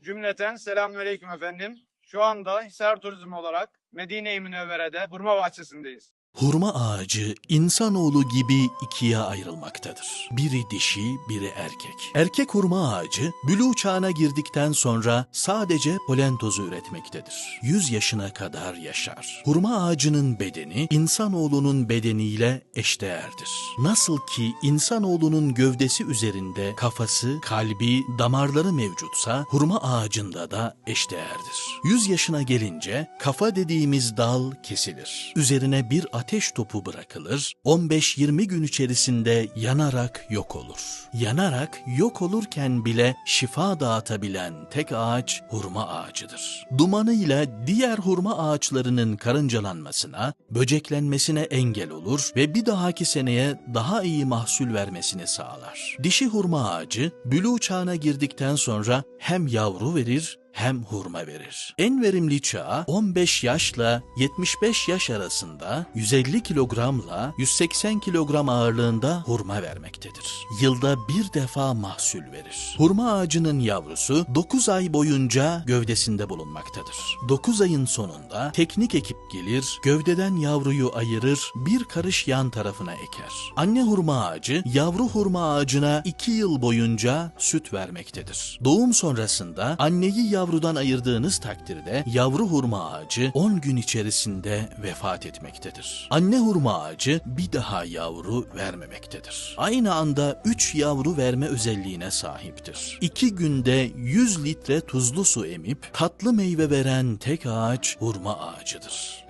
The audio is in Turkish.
Cümleten selamünaleyküm efendim. Şu anda Hisar Turizm olarak Medine-i Münevvere'de hurma bahçesindeyiz. Hurma ağacı insanoğlu gibi ikiye ayrılmaktadır. Biri dişi, biri erkek. Erkek hurma ağacı bülü çağına girdikten sonra sadece polen tozu üretmektedir. 100 yaşına kadar yaşar. Hurma ağacının bedeni insanoğlunun bedeniyle eşdeğerdir. Nasıl ki insanoğlunun gövdesi üzerinde kafası, kalbi, damarları mevcutsa hurma ağacında da eşdeğerdir. 100 yaşına gelince kafa dediğimiz dal kesilir. Üzerine bir ateş topu bırakılır. 15-20 gün içerisinde yanarak yok olur. Yanarak yok olurken bile şifa dağıtabilen tek ağaç hurma ağacıdır. Dumanıyla diğer hurma ağaçlarının karıncalanmasına, böceklenmesine engel olur ve bir dahaki seneye daha iyi mahsul vermesini sağlar. Dişi hurma ağacı bülü çağına girdikten sonra hem yavru verir hem hurma verir. En verimli çağı 15 yaşla 75 yaş arasında 150 kilogramla 180 kilogram ağırlığında hurma vermektedir. Yılda bir defa mahsul verir. Hurma ağacının yavrusu 9 ay boyunca gövdesinde bulunmaktadır. 9 ayın sonunda teknik ekip gelir, gövdeden yavruyu ayırır, bir karış yan tarafına eker. Anne hurma ağacı yavru hurma ağacına 2 yıl boyunca süt vermektedir. Doğum sonrasında anneyi yavrudan ayırdığınız takdirde yavru hurma ağacı 10 gün içerisinde vefat etmektedir. Anne hurma ağacı bir daha yavru vermemektedir. Aynı anda 3 yavru verme özelliğine sahiptir. 2 günde 100 litre tuzlu su emip tatlı meyve veren tek ağaç hurma ağacıdır.